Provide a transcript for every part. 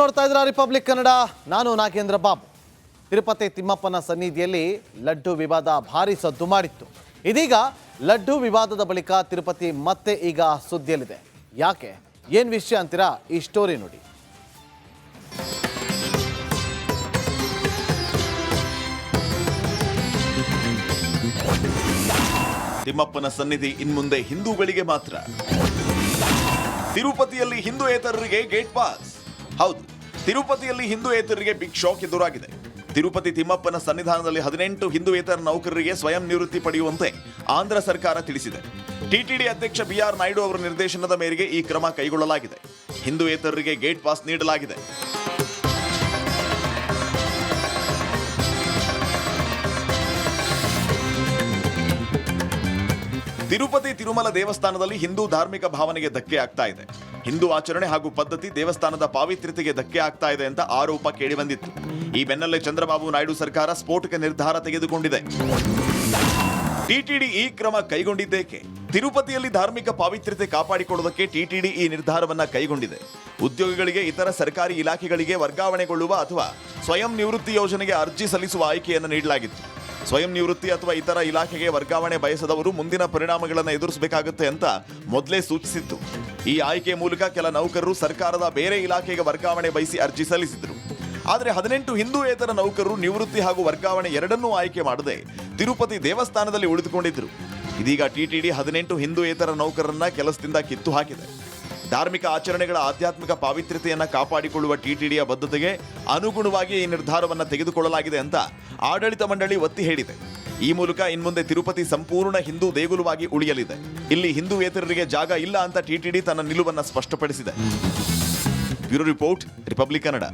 ನೋಡ್ತಾ ಇದ್ರ ರಿಪಬ್ಲಿಕ್ ಕನ್ನಡ ನಾನು ನಾಗೇಂದ್ರ ಬಾಬು. ತಿರುಪತಿ ತಿಮ್ಮಪ್ಪನ ಸನ್ನಿಧಿಯಲ್ಲಿ ಲಡ್ಡು ವಿವಾದ ಭಾರಿ ಸದ್ದು ಮಾಡಿತ್ತು. ಇದೀಗ ಲಡ್ಡು ವಿವಾದದ ಬಳಿಕ ತಿರುಪತಿ ಮತ್ತೆ ಈಗ ಸುದ್ದಿಯಲ್ಲಿದೆ. ಯಾಕೆ? ಏನ್ ವಿಷಯ ಅಂತೀರಾ? ಈ ಸ್ಟೋರಿ ನೋಡಿ. ತಿಮ್ಮಪ್ಪನ ಸನ್ನಿಧಿ ಇನ್ಮುಂದೆ ಹಿಂದೂಗಳಿಗೆ ಮಾತ್ರ. ತಿರುಪತಿಯಲ್ಲಿ ಹಿಂದೂಯೇತರರಿಗೆ ಗೇಟ್ ಪಾಸ್. ಹೌದು ತಿರುಪತಿಯಲ್ಲಿ ಹಿಂದೂಯೇತರಿಗೆ ಬಿಗ್ ಶಾಕ್ ಎದುರಾಗಿದೆ. ತಿರುಪತಿ ತಿಮ್ಮಪ್ಪನ ಸನ್ನಿಧಾನದಲ್ಲಿ ಹದಿನೆಂಟು ಹಿಂದೂಯೇತರ ನೌಕರರಿಗೆ ಸ್ವಯಂ ನಿವೃತ್ತಿ ಪಡೆಯುವಂತೆ ಆಂಧ್ರ ಸರ್ಕಾರ ತಿಳಿಸಿದೆ. ಟಿಟಿಡಿ ಅಧ್ಯಕ್ಷ ಬಿಆರ್ ನಾಯ್ಡು ಅವರ ನಿರ್ದೇಶನದ ಮೇರೆಗೆ ಈ ಕ್ರಮ ಕೈಗೊಳ್ಳಲಾಗಿದೆ. ಹಿಂದೂಯೇತರರಿಗೆ ಗೇಟ್ ಪಾಸ್ ನೀಡಲಾಗಿದೆ. ತಿರುಪತಿ ತಿರುಮಲ ದೇವಸ್ಥಾನದಲ್ಲಿ ಹಿಂದೂ ಧಾರ್ಮಿಕ ಭಾವನೆಗೆ ಧಕ್ಕೆ ಆಗ್ತಾ ಇದೆ. ಹಿಂದೂ ಆಚರಣೆ ಹಾಗೂ ಪದ್ಧತಿ ದೇವಸ್ಥಾನದ ಪಾವಿತ್ರ್ಯತೆಗೆ ಧಕ್ಕೆ ಆಗ್ತಾ ಇದೆ ಅಂತ ಆರೋಪ ಕೇಳಿಬಂದಿತ್ತು. ಈ ಬೆನ್ನಲ್ಲೇ ಚಂದ್ರಬಾಬು ನಾಯ್ಡು ಸರ್ಕಾರ ಸ್ಫೋಟಕ ನಿರ್ಧಾರ ತೆಗೆದುಕೊಂಡಿದೆ. ಟಿಟಿಡಿ ಈ ಕ್ರಮ ಕೈಗೊಂಡಿದ್ದೇಕೆ? ತಿರುಪತಿಯಲ್ಲಿ ಧಾರ್ಮಿಕ ಪಾವಿತ್ರ್ಯತೆ ಕಾಪಾಡಿಕೊಳ್ಳುವುದಕ್ಕೆ ಟಿಟಿಡಿ ಈ ನಿರ್ಧಾರವನ್ನು ಕೈಗೊಂಡಿದೆ. ಉದ್ಯೋಗಿಗಳಿಗೆ, ಇತರ ಸರ್ಕಾರಿ ಇಲಾಖೆಗಳಿಗೆ ವರ್ಗಾವಣೆಗೊಳ್ಳುವ ಅಥವಾ ಸ್ವಯಂ ನಿವೃತ್ತಿ ಯೋಜನೆಗೆ ಅರ್ಜಿ ಸಲ್ಲಿಸುವ ಆಯ್ಕೆಯನ್ನು ನೀಡಲಾಗಿತ್ತು. ಸ್ವಯಂ ನಿವೃತ್ತಿ ಅಥವಾ ಇತರ ಇಲಾಖೆಗೆ ವರ್ಗಾವಣೆ ಬಯಸದವರು ಮುಂದಿನ ಪರಿಣಾಮಗಳನ್ನು ಎದುರಿಸಬೇಕಾಗುತ್ತೆ ಅಂತ ಮೊದಲೇ ಸೂಚಿಸಿತ್ತು. ಈ ಆಯ್ಕೆ ಮೂಲಕ ಕೆಲ ನೌಕರರು ಸರ್ಕಾರದ ಬೇರೆ ಇಲಾಖೆಗೆ ವರ್ಗಾವಣೆ ಬಯಸಿ ಅರ್ಜಿ ಸಲ್ಲಿಸಿದರು. ಆದರೆ ಹದಿನೆಂಟು ಹಿಂದೂಯೇತರ ನೌಕರರು ನಿವೃತ್ತಿ ಹಾಗೂ ವರ್ಗಾವಣೆ ಎರಡನ್ನೂ ಆಯ್ಕೆ ಮಾಡದೆ ತಿರುಪತಿ ದೇವಸ್ಥಾನದಲ್ಲಿ ಉಳಿದುಕೊಂಡಿದ್ದರು ಇದೀಗ ಟಿಟಿಡಿ ಹದಿನೆಂಟು ಹಿಂದೂಯೇತರ ನೌಕರರನ್ನ ಕೆಲಸದಿಂದ ಕಿತ್ತು ಹಾಕಿದೆ. ಧಾರ್ಮಿಕ ಆಚರಣೆಗಳ ಆಧ್ಯಾತ್ಮಿಕ ಪಾವಿತ್ರ್ಯತೆಯನ್ನು ಕಾಪಾಡಿಕೊಳ್ಳುವ ಟಿಟಿಡಿಯ ಬದ್ಧತೆಗೆ ಅನುಗುಣವಾಗಿ ಈ ನಿರ್ಧಾರವನ್ನು ತೆಗೆದುಕೊಳ್ಳಲಾಗಿದೆ ಅಂತ ಆಡಳಿತ ಮಂಡಳಿ ಒತ್ತಿ ಹೇಳಿದೆ. ಈ ಮೂಲಕ ಇನ್ಮುಂದೆ ತಿರುಪತಿ ಸಂಪೂರ್ಣ ಹಿಂದೂ ದೇಗುಲವಾಗಿ ಉಳಿಯಲಿದೆ. ಇಲ್ಲಿ ಹಿಂದೂಯೇತರರಿಗೆ ಜಾಗ ಇಲ್ಲ ಅಂತ ಟಿಟಿಡಿ ತನ್ನ ನಿಲುವನ್ನು ಸ್ಪಷ್ಟಪಡಿಸಿದೆ. Bureau report, republic Kannada.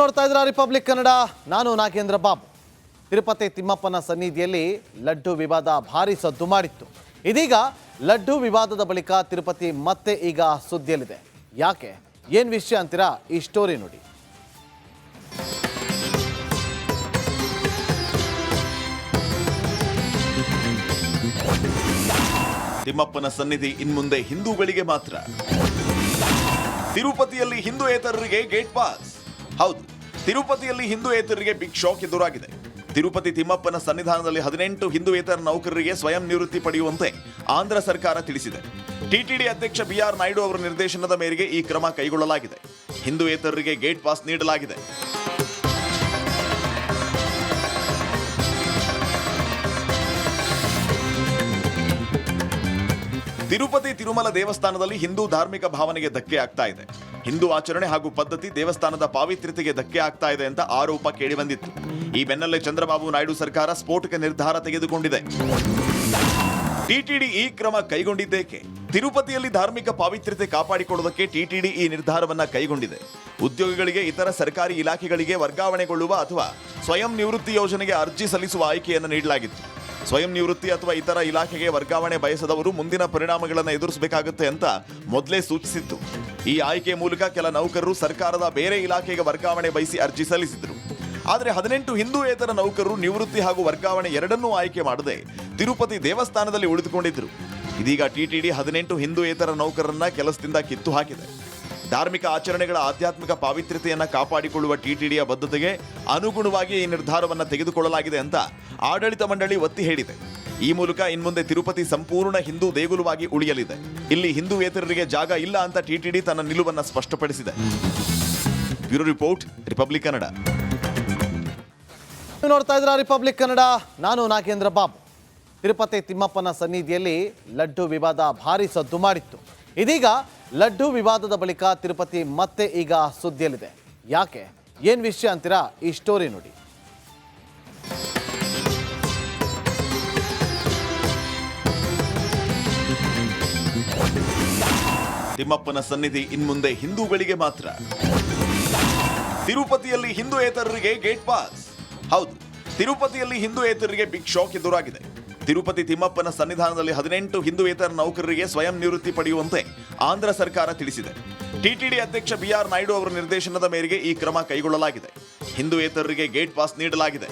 ನೋಡ್ತಾ ಇದ್ರ ರಿಪಬ್ಲಿಕ್ ಕನ್ನಡ, ನಾನು ನಾಗೇಂದ್ರ ಬಾಬು. ತಿರುಪತಿ ತಿಮ್ಮಪ್ಪನ ಸನ್ನಿಧಿಯಲ್ಲಿ ಲಡ್ಡು ವಿವಾದ ಭಾರಿ ಸದ್ದು ಮಾಡಿತ್ತು. ಇದೀಗ ಲಡ್ಡು ವಿವಾದದ ಬಳಿಕ ತಿರುಪತಿ ಮತ್ತೆ ಈಗ ಸುದ್ದಿಯಲ್ಲಿದೆ. ಯಾಕೆ? ಏನ್ ವಿಷಯ ಅಂತೀರಾ? ಈ ಸ್ಟೋರಿ ನೋಡಿ. ತಿಮ್ಮಪ್ಪನ ಸನ್ನಿಧಿ ಇನ್ಮುಂದೆ ಹಿಂದೂಗಳಿಗೆ ಮಾತ್ರ. ತಿರುಪತಿಯಲ್ಲಿ ಹಿಂದೂಯೇತರರಿಗೆ ಗೇಟ್ ಪಾಸ್. ಹೌದು, ತಿರುಪತಿಯಲ್ಲಿ ಹಿಂದೂಯೇತರರಿಗೆ ಬಿಗ್ ಶಾಕ್ ಎದುರಾಗಿದೆ. ತಿರುಪತಿ ತಿಮ್ಮಪ್ಪನ ಸನ್ನಿಧಾನದಲ್ಲಿ ಹದಿನೆಂಟು ಹಿಂದುವೇತರ ನೌಕರರಿಗೆ ಸ್ವಯಂ ನಿವೃತ್ತಿ ಪಡೆಯುವಂತೆ ಆಂಧ್ರ ಸರ್ಕಾರ ತಿಳಿಸಿದೆ. ಟಿಟಿಡಿ ಅಧ್ಯಕ್ಷ ಬಿಆರ್ ನಾಯ್ಡು ಅವರ ನಿರ್ದೇಶನದ ಮೇರೆಗೆ ಈ ಕ್ರಮ ಕೈಗೊಳ್ಳಲಾಗಿದೆ. ಹಿಂದುವೇತರರಿಗೆ ಗೇಟ್ ಪಾಸ್ ನೀಡಲಾಗಿದೆ. ತಿರುಪತಿ ತಿರುಮಲ ದೇವಸ್ಥಾನದಲ್ಲಿ ಹಿಂದೂ ಧಾರ್ಮಿಕ ಭಾವನೆಗೆ ಧಕ್ಕೆ ಆಗ್ತಾ ಇದೆ. ಹಿಂದೂ ಆಚರಣೆ ಹಾಗೂ ಪದ್ಧತಿ ದೇವಸ್ಥಾನದ ಪಾವಿತ್ರ್ಯತೆಗೆ ಧಕ್ಕೆ ಆಗ್ತಾ ಇದೆ ಅಂತ ಆರೋಪ ಕೇಳಿಬಂದಿತ್ತು. ಈ ಬೆನ್ನಲ್ಲೇ ಚಂದ್ರಬಾಬು ನಾಯ್ಡು ಸರ್ಕಾರ ಸ್ಫೋಟಕ ನಿರ್ಧಾರ ತೆಗೆದುಕೊಂಡಿದೆ. ಟಿಟಿಡಿ ಈ ಕ್ರಮ ಕೈಗೊಂಡಿದ್ದೇಕೆ? ತಿರುಪತಿಯಲ್ಲಿ ಧಾರ್ಮಿಕ ಪಾವಿತ್ರ್ಯತೆ ಕಾಪಾಡಿಕೊಳ್ಳುವುದಕ್ಕೆ ಟಿಟಿಡಿ ಈ ನಿರ್ಧಾರವನ್ನ ಕೈಗೊಂಡಿದೆ. ಉದ್ಯೋಗಿಗಳಿಗೆ, ಇತರ ಸರ್ಕಾರಿ ಇಲಾಖೆಗಳಿಗೆ ವರ್ಗಾವಣೆಗೊಳ್ಳುವ ಅಥವಾ ಸ್ವಯಂ ನಿವೃತ್ತಿ ಯೋಜನೆಗೆ ಅರ್ಜಿ ಸಲ್ಲಿಸುವ ಆಯ್ಕೆಯನ್ನು ನೀಡಲಾಗಿತ್ತು. ಸ್ವಯಂ ನಿವೃತ್ತಿ ಅಥವಾ ಇತರ ಇಲಾಖೆಗೆ ವರ್ಗಾವಣೆ ಬಯಸದವರು ಮುಂದಿನ ಪರಿಣಾಮಗಳನ್ನು ಎದುರಿಸಬೇಕಾಗುತ್ತೆ ಅಂತ ಮೊದಲೇ ಸೂಚಿಸಿತ್ತು. ಈ ಆಯ್ಕೆ ಮೂಲಕ ಕೆಲ ನೌಕರರು ಸರ್ಕಾರದ ಬೇರೆ ಇಲಾಖೆಗೆ ವರ್ಗಾವಣೆ ಬಯಸಿ ಅರ್ಜಿ ಸಲ್ಲಿಸಿದರು. ಆದರೆ ಹದಿನೆಂಟು ಹಿಂದೂಯೇತರ ನೌಕರರು ನಿವೃತ್ತಿ ಹಾಗೂ ವರ್ಗಾವಣೆ ಎರಡನ್ನೂ ಆಯ್ಕೆ ಮಾಡದೆ ತಿರುಪತಿ ದೇವಸ್ಥಾನದಲ್ಲಿ ಉಳಿದುಕೊಂಡಿದ್ದರು ಇದೀಗ ಟಿಟಿಡಿ ಹದಿನೆಂಟು ಹಿಂದೂಯೇತರ ನೌಕರರನ್ನ ಕೆಲಸದಿಂದ ಕಿತ್ತು ಹಾಕಿದೆ. ಧಾರ್ಮಿಕ ಆಚರಣೆಗಳ ಆಧ್ಯಾತ್ಮಿಕ ಪಾವಿತ್ರ್ಯತೆಯನ್ನ ಕಾಪಾಡಿಕೊಳ್ಳುವ ಟಿಟಿಡಿಯ ಬದ್ಧತೆಗೆ ಅನುಗುಣವಾಗಿ ಈ ನಿರ್ಧಾರವನ್ನು ತೆಗೆದುಕೊಳ್ಳಲಾಗಿದೆ ಅಂತ ಆಡಳಿತ ಮಂಡಳಿ ಒತ್ತಿ ಹೇಳಿದೆ. ಈ ಮೂಲಕ ಇನ್ಮುಂದೆ ತಿರುಪತಿ ಸಂಪೂರ್ಣ ಹಿಂದೂ ದೇಗುಲವಾಗಿ ಉಳಿಯಲಿದೆ. ಇಲ್ಲಿ ಹಿಂದೂಯೇತರರಿಗೆ ಜಾಗ ಇಲ್ಲ ಅಂತ ಟಿಟಿಡಿ ತನ್ನ ನಿಲುವನ್ನು ಸ್ಪಷ್ಟಪಡಿಸಿದೆ. Bureau report, republic Kannada. ನೀವು ನೋಡ್ತಾ ಇದ್ರ ರಿಪಬ್ಲಿಕ್ ಕನ್ನಡ, ನಾನು ನಾಗೇಂದ್ರ ಬಾಬು. ತಿರುಪತಿ ತಿಮ್ಮಪ್ಪನ ಸನ್ನಿಧಿಯಲ್ಲಿ ಲಡ್ಡು ವಿವಾದ ಭಾರಿ ಸದ್ದು ಮಾಡಿತ್ತು. ಇದೀಗ ಲಡ್ಡು ವಿವಾದದ ಬಳಿಕ ತಿರುಪತಿ ಮತ್ತೆ ಈಗ ಸುದ್ದಿಯಲ್ಲಿದೆ. ಯಾಕೆ? ಏನ್ ವಿಷಯ ಅಂತೀರಾ? ಈ ಸ್ಟೋರಿ ನೋಡಿ. ತಿಮ್ಮಪ್ಪನ ಸನ್ನಿಧಿ ಇನ್ಮುಂದೆ ಹಿಂದೂಗಳಿಗೆ ಮಾತ್ರ. ತಿರುಪತಿಯಲ್ಲಿ ಹಿಂದೂಯೇತರರಿಗೆ ಗೇಟ್ ಪಾಸ್ ಹೌದು, ತಿರುಪತಿಯಲ್ಲಿ ಹಿಂದೂಯೇತರರಿಗೆ ಬಿಗ್ ಶಾಕ್ ಎದುರಾಗಿದೆ. ತಿರುಪತಿ ತಿಮ್ಮಪ್ಪನ ಸನ್ನಿಧಾನದಲ್ಲಿ ಹದಿನೆಂಟು ಹಿಂದೂಯೇತರ ನೌಕರರಿಗೆ ಸ್ವಯಂ ನಿವೃತ್ತಿ ಪಡೆಯುವಂತೆ ಆಂಧ್ರ ಸರ್ಕಾರ ತಿಳಿಸಿದೆ. ಟಿಟಿಡಿ ಅಧ್ಯಕ್ಷ ಬಿಆರ್ ನಾಯ್ಡು ಅವರ ನಿರ್ದೇಶನದ ಮೇರೆಗೆ ಈ ಕ್ರಮ ಕೈಗೊಳ್ಳಲಾಗಿದೆ. ಹಿಂದೂಯೇತರರಿಗೆ ಗೇಟ್ ಪಾಸ್ ನೀಡಲಾಗಿದೆ.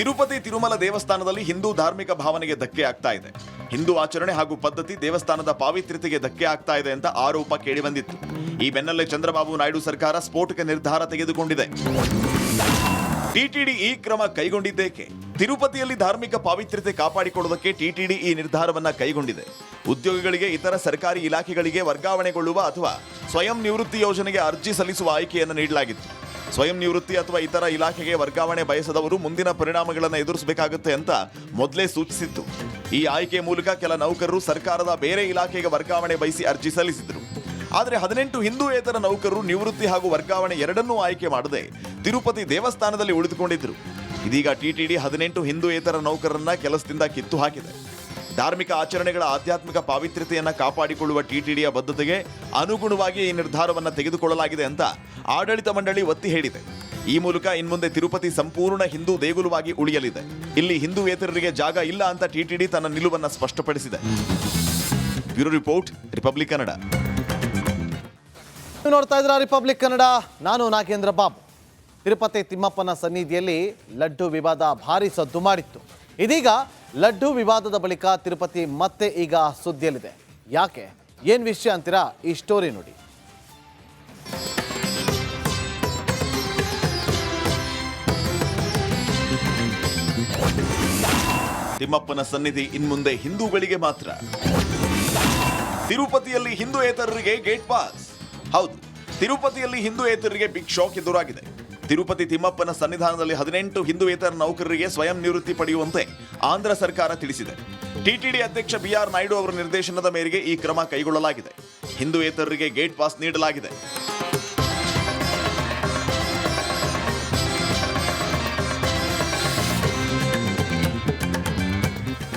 ತಿರುಪತಿ ತಿರುಮಲ ದೇವಸ್ಥಾನದಲ್ಲಿ ಹಿಂದೂ ಧಾರ್ಮಿಕ ಭಾವನೆಗೆ ಧಕ್ಕೆ ಆಗ್ತಾ ಇದೆ. ಹಿಂದೂ ಆಚರಣೆ ಹಾಗೂ ಪದ್ಧತಿ ದೇವಸ್ಥಾನದ ಪಾವಿತ್ರ್ಯತೆಗೆ ಧಕ್ಕೆ ಆಗ್ತಾ ಇದೆ ಅಂತ ಆರೋಪ ಕೇಳಿಬಂದಿತ್ತು ಈ ಬೆನ್ನಲ್ಲೇ ಚಂದ್ರಬಾಬು ನಾಯ್ಡು ಸರ್ಕಾರ ಸ್ಫೋಟಕ ನಿರ್ಧಾರ ತೆಗೆದುಕೊಂಡಿದೆ. ಟಿಟಿಡಿ ಈ ಕ್ರಮ ಕೈಗೊಂಡಿದ್ದೇಕೆ? ತಿರುಪತಿಯಲ್ಲಿ ಧಾರ್ಮಿಕ ಪಾವಿತ್ರ್ಯತೆ ಕಾಪಾಡಿಕೊಳ್ಳುವುದಕ್ಕೆ ಟಿಟಿಡಿ ಈ ನಿರ್ಧಾರವನ್ನ ಕೈಗೊಂಡಿದೆ. ಉದ್ಯೋಗಿಗಳಿಗೆ, ಇತರ ಸರ್ಕಾರಿ ಇಲಾಖೆಗಳಿಗೆ ವರ್ಗಾವಣೆಗೊಳ್ಳುವ ಅಥವಾ ಸ್ವಯಂ ನಿವೃತ್ತಿ ಯೋಜನೆಗೆ ಅರ್ಜಿ ಸಲ್ಲಿಸುವ ಆಯ್ಕೆಯನ್ನು ನೀಡಲಾಗಿತ್ತು. ಸ್ವಯಂ ನಿವೃತ್ತಿ ಅಥವಾ ಇತರ ಇಲಾಖೆಗೆ ವರ್ಗಾವಣೆ ಬಯಸದವರು ಮುಂದಿನ ಪರಿಣಾಮಗಳನ್ನು ಎದುರಿಸಬೇಕಾಗುತ್ತೆ ಅಂತ ಮೊದಲೇ ಸೂಚಿಸಿತ್ತು. ಈ ಆಯ್ಕೆ ಮೂಲಕ ಕೆಲ ನೌಕರರು ಸರ್ಕಾರದ ಬೇರೆ ಇಲಾಖೆಗೆ ವರ್ಗಾವಣೆ ಬಯಸಿ ಅರ್ಜಿ ಸಲ್ಲಿಸಿದರು. ಆದರೆ ಹದಿನೆಂಟು ಹಿಂದೂಯೇತರ ನೌಕರರು ನಿವೃತ್ತಿ ಹಾಗೂ ವರ್ಗಾವಣೆ ಎರಡನ್ನೂ ಆಯ್ಕೆ ಮಾಡದೆ ತಿರುಪತಿ ದೇವಸ್ಥಾನದಲ್ಲಿ ಉಳಿದುಕೊಂಡಿದ್ದರು ಇದೀಗ ಟಿಟಿಡಿ ಹದಿನೆಂಟು ಹಿಂದೂಯೇತರ ನೌಕರರನ್ನ ಕೆಲಸದಿಂದ ಕಿತ್ತು ಹಾಕಿದೆ. ಧಾರ್ಮಿಕ ಆಚರಣೆಗಳ ಆಧ್ಯಾತ್ಮಿಕ ಪಾವಿತ್ರ್ಯತೆಯನ್ನು ಕಾಪಾಡಿಕೊಳ್ಳುವ ಟಿಟಿಡಿಯ ಬದ್ಧತೆಗೆ ಅನುಗುಣವಾಗಿ ಈ ನಿರ್ಧಾರವನ್ನು ತೆಗೆದುಕೊಳ್ಳಲಾಗಿದೆ ಅಂತ ಆಡಳಿತ ಮಂಡಳಿ ಒತ್ತಿ ಹೇಳಿದೆ. ಈ ಮೂಲಕ ಇನ್ಮುಂದೆ ತಿರುಪತಿ ಸಂಪೂರ್ಣ ಹಿಂದೂ ದೇಗುಲವಾಗಿ ಉಳಿಯಲಿದೆ. ಇಲ್ಲಿ ಹಿಂದೂಯೇತರರಿಗೆ ಜಾಗ ಇಲ್ಲ ಅಂತ ಟಿಟಿಡಿ ತನ್ನ ನಿಲುವನ್ನು ಸ್ಪಷ್ಟಪಡಿಸಿದೆ. Bureau report, republic Kannada. ನೋಡ್ತಾ ಇದ್ರ ರಿಪಬ್ಲಿಕ್ ಕನ್ನಡ, ನಾನು ನಾಗೇಂದ್ರ ಬಾಬು. ತಿರುಪತಿ ತಿಮ್ಮಪ್ಪನ ಸನ್ನಿಧಿಯಲ್ಲಿ ಲಡ್ಡು ವಿವಾದ ಭಾರಿ ಸದ್ದು ಮಾಡಿತ್ತು. ಇದೀಗ ಲಡ್ಡು ವಿವಾದದ ಬಳಿಕ ತಿರುಪತಿ ಮತ್ತೆ ಈಗ ಸುದ್ದಿಯಲ್ಲಿದೆ. ಯಾಕೆ? ಏನ್ ವಿಷಯ ಅಂತೀರಾ? ಈ ಸ್ಟೋರಿ ನೋಡಿ. ತಿಮ್ಮಪ್ಪನ ಸನ್ನಿಧಿ ಇನ್ಮುಂದೆ ಹಿಂದೂಗಳಿಗೆ ಮಾತ್ರ. ತಿರುಪತಿಯಲ್ಲಿ ಹಿಂದೂಯೇತರರಿಗೆ ಗೇಟ್ ಪಾಸ್. ಹೌದು, ತಿರುಪತಿಯಲ್ಲಿ ಹಿಂದೂಯೇತರರಿಗೆ ಬಿಗ್ ಶಾಕ್ ಎದುರಾಗಿದೆ. ತಿರುಪತಿ ತಿಮ್ಮಪ್ಪನ ಸನ್ನಿಧಾನದಲ್ಲಿ ಹದಿನೆಂಟು ಹಿಂದುವೇತರ ನೌಕರರಿಗೆ ಸ್ವಯಂ ನಿವೃತ್ತಿ ಪಡೆಯುವಂತೆ ಆಂಧ್ರ ಸರ್ಕಾರ ತಿಳಿಸಿದೆ. ಟಿಟಿಡಿ ಅಧ್ಯಕ್ಷ ಬಿಆರ್ ನಾಯ್ಡು ಅವರ ನಿರ್ದೇಶನದ ಮೇರೆಗೆ ಈ ಕ್ರಮ ಕೈಗೊಳ್ಳಲಾಗಿದೆ. ಹಿಂದುವೇತರರಿಗೆ ಗೇಟ್ ಪಾಸ್ ನೀಡಲಾಗಿದೆ.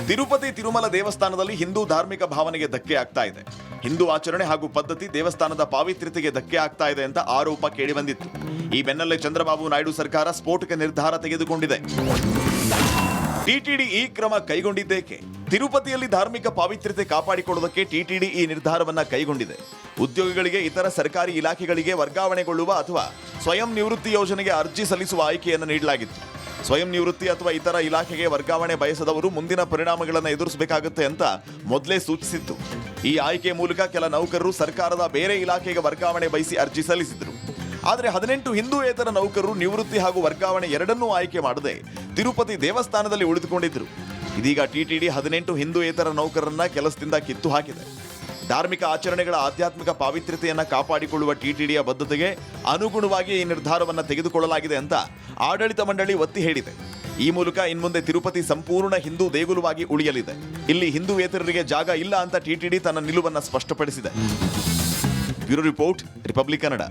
ತಿರುಪತಿ ತಿರುಮಲ ದೇವಸ್ಥಾನದಲ್ಲಿ ಹಿಂದೂ ಧಾರ್ಮಿಕ ಭಾವನೆಗೆ ಧಕ್ಕೆ ಆಗ್ತಾ ಇದೆ. ಹಿಂದೂ ಆಚರಣೆ ಹಾಗೂ ಪದ್ಧತಿ ದೇವಸ್ಥಾನದ ಪಾವಿತ್ರ್ಯತೆಗೆ ಧಕ್ಕೆ ಆಗ್ತಾ ಇದೆ ಅಂತ ಆರೋಪ ಕೇಳಿಬಂದಿತ್ತು. ಈ ಬೆನ್ನಲ್ಲೇ ಚಂದ್ರಬಾಬು ನಾಯ್ಡು ಸರ್ಕಾರ ಸ್ಫೋಟಕ ನಿರ್ಧಾರ ತೆಗೆದುಕೊಂಡಿದೆ. ಟಿಟಿಡಿ ಈ ಕ್ರಮ ಕೈಗೊಂಡಿದ್ದೇಕೆ? ತಿರುಪತಿಯಲ್ಲಿ ಧಾರ್ಮಿಕ ಪಾವಿತ್ರ್ಯತೆ ಕಾಪಾಡಿಕೊಳ್ಳುವುದಕ್ಕೆ ಟಿಟಿಡಿ ಈ ನಿರ್ಧಾರವನ್ನ ಕೈಗೊಂಡಿದೆ. ಉದ್ಯೋಗಿಗಳಿಗೆ, ಇತರ ಸರ್ಕಾರಿ ಇಲಾಖೆಗಳಿಗೆ ವರ್ಗಾವಣೆಗೊಳ್ಳುವ ಅಥವಾ ಸ್ವಯಂ ನಿವೃತ್ತಿ ಯೋಜನೆಗೆ ಅರ್ಜಿ ಸಲ್ಲಿಸುವ ಆಯ್ಕೆಯನ್ನು ನೀಡಲಾಗಿತ್ತು. ಸ್ವಯಂ ನಿವೃತ್ತಿ ಅಥವಾ ಇತರ ಇಲಾಖೆಗೆ ವರ್ಗಾವಣೆ ಬಯಸದವರು ಮುಂದಿನ ಪರಿಣಾಮಗಳನ್ನು ಎದುರಿಸಬೇಕಾಗುತ್ತೆ ಅಂತ ಮೊದಲೇ ಸೂಚಿಸಿತ್ತು. ಈ ಆಯ್ಕೆ ಮೂಲಕ ಕೆಲ ನೌಕರರು ಸರ್ಕಾರದ ಬೇರೆ ಇಲಾಖೆಗೆ ವರ್ಗಾವಣೆ ಬಯಸಿ ಅರ್ಜಿ ಸಲ್ಲಿಸಿದರು. ಆದರೆ ಹದಿನೆಂಟು ಹಿಂದೂಯೇತರ ನೌಕರರು ನಿವೃತ್ತಿ ಹಾಗೂ ವರ್ಗಾವಣೆ ಎರಡನ್ನೂ ಆಯ್ಕೆ ಮಾಡದೆ ತಿರುಪತಿ ದೇವಸ್ಥಾನದಲ್ಲಿ ಉಳಿದುಕೊಂಡಿದ್ದರು ಇದೀಗ ಟಿಟಿಡಿ ಹದಿನೆಂಟು ಹಿಂದೂಯೇತರ ನೌಕರರನ್ನ ಕೆಲಸದಿಂದ ಕಿತ್ತು ಹಾಕಿದೆ. ಧಾರ್ಮಿಕ ಆಚರಣೆಗಳ ಆಧ್ಯಾತ್ಮಿಕ ಪಾವಿತ್ರ್ಯತೆಯನ್ನು ಕಾಪಾಡಿಕೊಳ್ಳುವ ಟಿಟಿಡಿಯ ಬದ್ಧತೆಗೆ ಅನುಗುಣವಾಗಿ ಈ ನಿರ್ಧಾರವನ್ನು ತೆಗೆದುಕೊಳ್ಳಲಾಗಿದೆ ಅಂತ ಆಡಳಿತ ಮಂಡಳಿ ಒತ್ತಿ ಹೇಳಿದೆ. ಈ ಮೂಲಕ ಇನ್ಮುಂದೆ ತಿರುಪತಿ ಸಂಪೂರ್ಣ ಹಿಂದೂ ದೇಗುಲವಾಗಿ ಉಳಿಯಲಿದೆ. ಇಲ್ಲಿ ಹಿಂದೂಯೇತರರಿಗೆ ಜಾಗ ಇಲ್ಲ ಅಂತ ಟಿಟಿಡಿ ತನ್ನ ನಿಲುವನ್ನು ಸ್ಪಷ್ಟಪಡಿಸಿದೆ. Bureau report, republic Kannada.